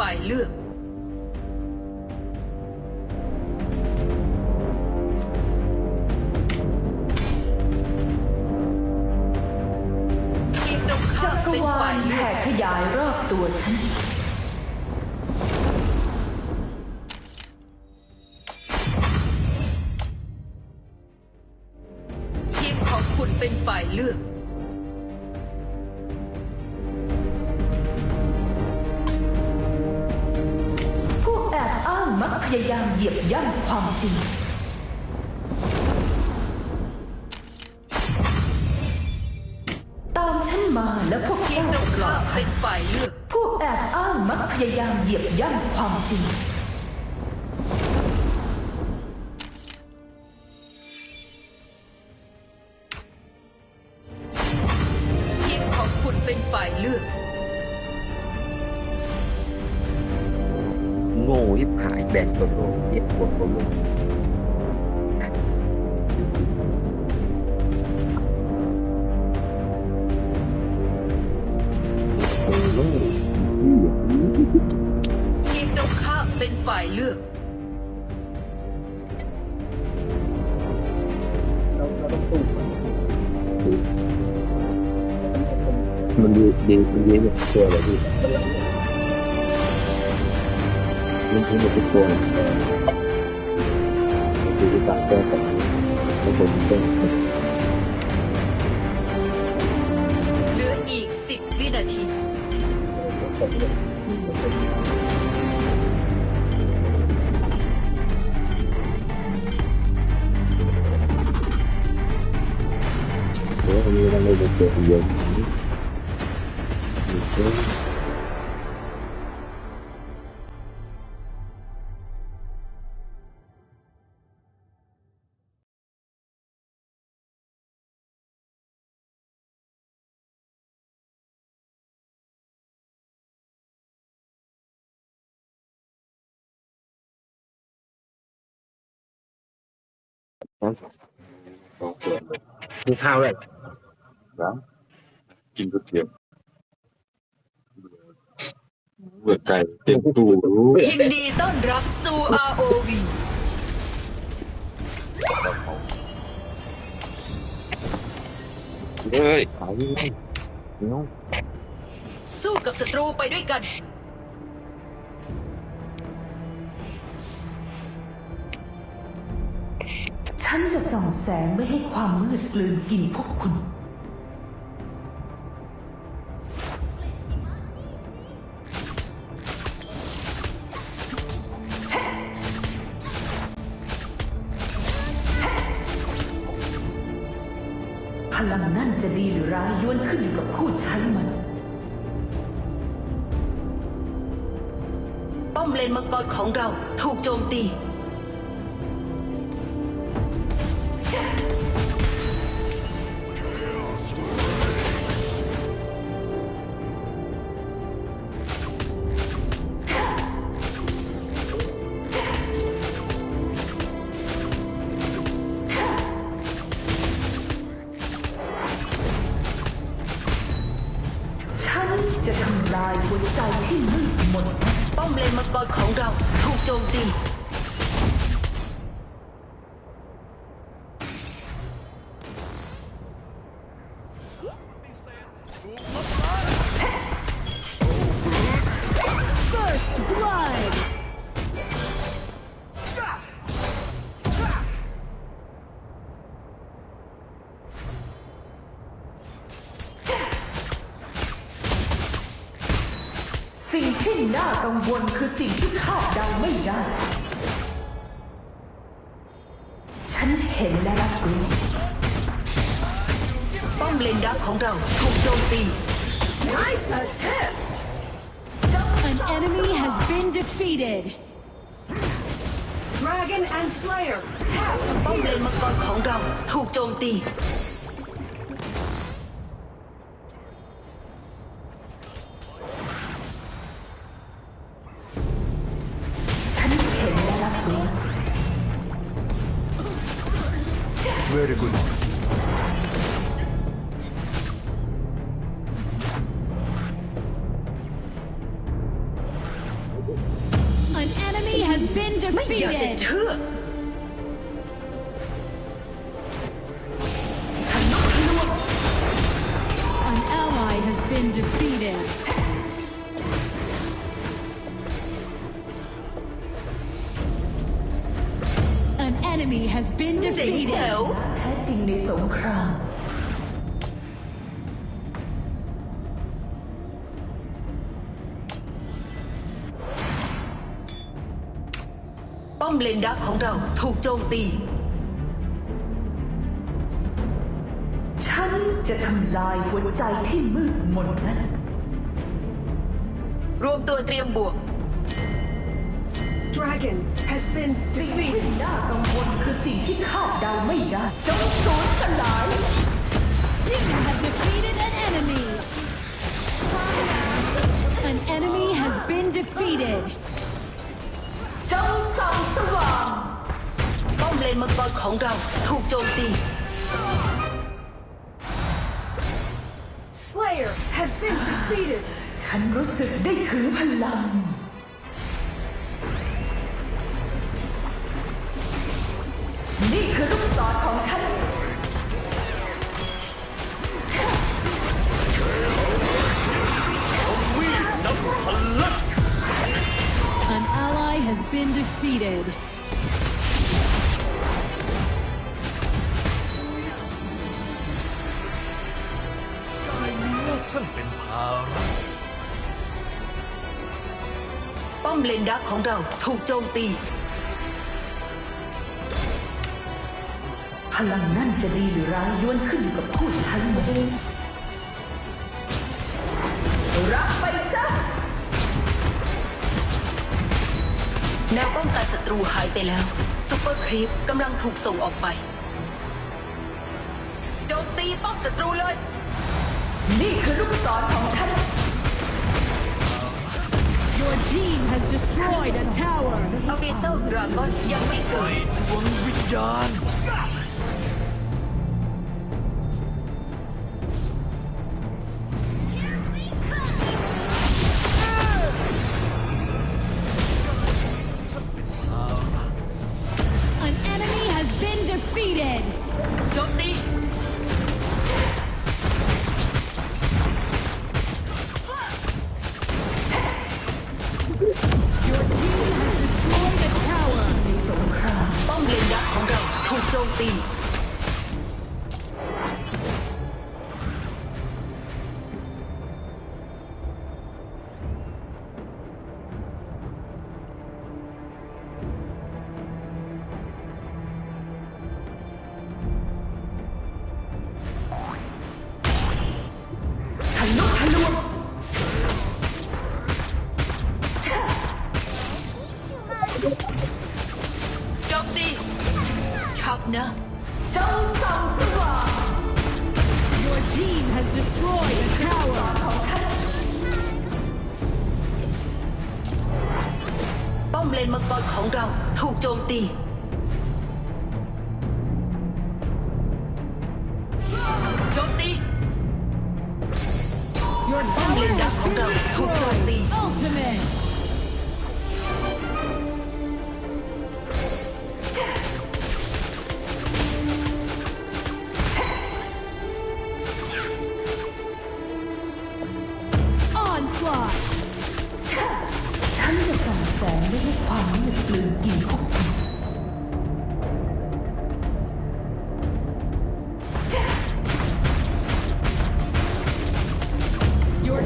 ฝ่ายเลือกจักรวาลแผ่ขยายรอบตัวฉัน มักพยายามเหยียบย่ำความจริง ข้ามเป็นฝ่ายเลือกมันดีดีมันดีแบบตัวเลยพี่มันคือแบบตัวเลยมันคือตัดแก้ของของผมเป็น อะไรจะเกิด นมีข้าวด้วยนะกินก๋วยเตี๋ยวเบื่อไก่เต็มตู้รู้ยินดีต้อนรับสู่ ROV เฮ้ยขายไม่ได้เนาะสู้กับศัตรูไปด้วยกันฉันจะส่องแสงไม่ให้ความมืดกลืนกินพวกคุณ วนขึ้นอยู่กับผู้ใช้มัน ป้อมเลนมังกรของเราถูกโจมตี สิ่งที่น่ากังวลคือสิ่งที่คาดเดาไม่ได้ ของเราถูกโจมตี An enemy has been defeated. Dragon and Slayer. ป้อมเลนมังกรของเราถูกโจมตี has been defeated. อมเลนดักของเราถูกโจมตี ฉันจะทำลายหัวใจที่มืดมนนั้น รวมตัวเตรียมบวก Dragon has been สิ่ง defeated. ที่น่ากังวลคือสิ่งที่คาดเดาไม่ได้จงสูญสลาย You have defeated an enemy. An enemy has been defeated. นมังกรของเราถูกโจมตี Slayer has been defeated. ฉันรู้สึกได้ถึงพลัง นี่คือลูกศรของฉัน An ally has been defeated. มเลนดักของเราถูกโจมตี พลังนั่นจะดีหรือร้ายล้วนขึ้นอยู่กับผู้ใช้มันเองรับไปซะแนวป้องกันศัตรูหายไปแล้วซูเปอร์ครีปกำลังถูกส่งออกไป โจมตีป้อมศัตรูเลย นี่คือลูกศรของฉัน Your team has destroyed a tower. อบิโซดราก้อนยังไม่เกิดดวงวิญญาณ Your ป้อม tower เลน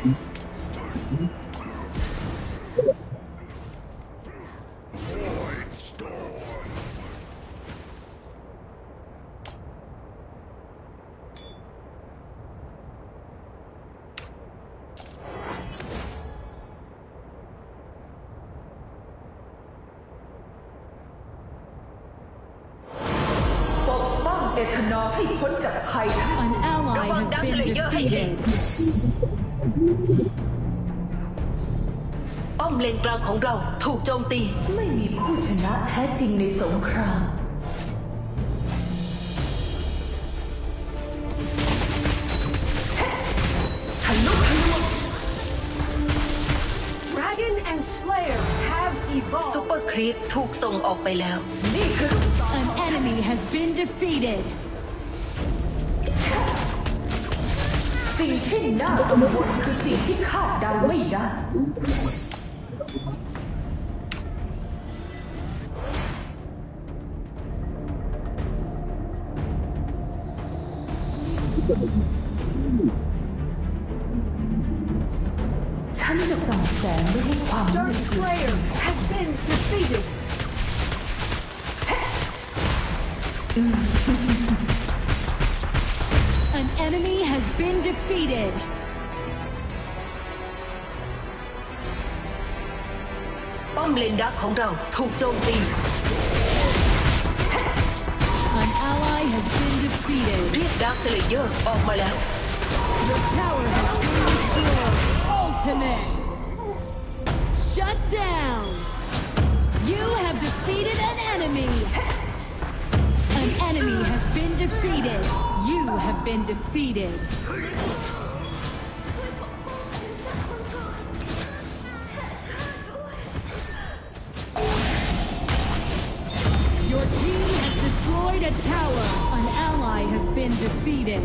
Thank you. อมเลนกลางของเราถูกโจมตี ไม่มีผู้ชนะแท้จริงในสงครามทะลุทะลวง Dragon and Slayer have ซูเปอ evolved. ร์ครีปถูกส่งออกไปแล้ว นี่คือ An enemy has been defeated. สิ่งที่น่ากังวลคือสิ่งที่คาดเดาไม่ได้ ฉันจะส่องแสงไม่ให้ความมื Dark ด Slayer has been defeated. An enemy has been defeated. ป้อมเลนดัก An ally has been defeated. เรียกดาร์คสเลเยอร์ออกมาแล้ว The tower has been destroyed. Ultimate. Shut down. You have defeated an enemy. An enemy has been defeated. You have been defeated. Your team has destroyed a tower. An ally has been defeated.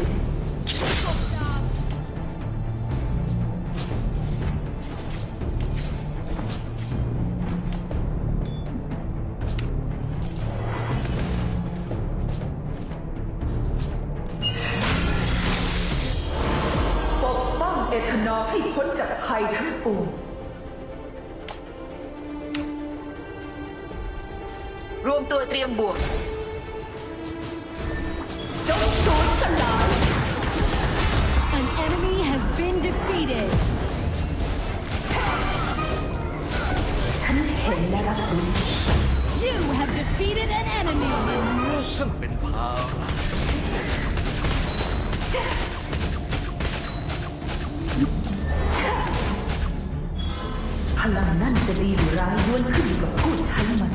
ลังนั่นจะดีหรือร้ายล้วนขึ้นอยู่กับผู้ใช้มัน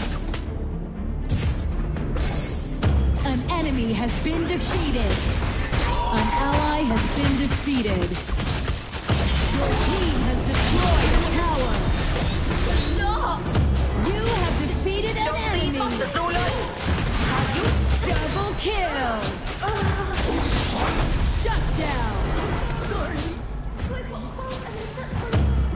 An enemy has been defeated. An ally has been defeated. Your team has destroyed a tower. You have defeated โจ an มตีป้อม enemy. ศัตรูเลย Double kill. Shut down.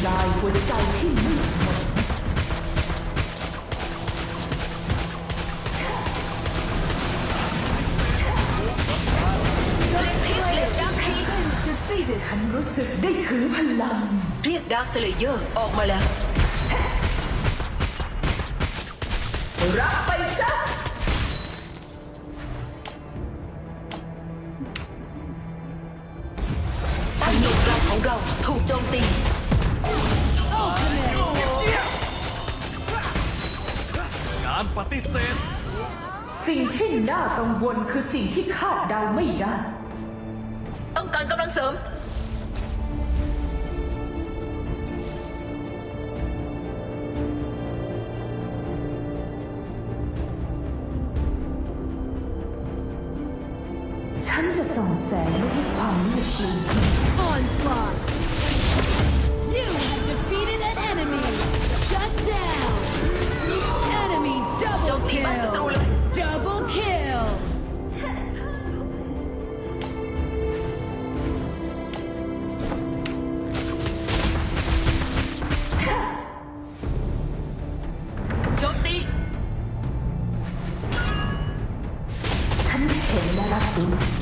ำลายหัวใจที่มืดมน Defeated. ฉันรู้สึกได้ถึงพลัง เรียกดาร์คสเลเยอร์ออกมาแล้ว รับไปซะป้อมเลนกลางของเราถูกโจมตี ปฏิเสธ สิ่งที่น่ากังวลคือสิ่งที่คาดเดาไม่ได้ ต้องการกำลังเสริมแสงไม่ให้ความมืดกลืน Onslaught! ห็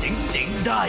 เจ๋งๆได้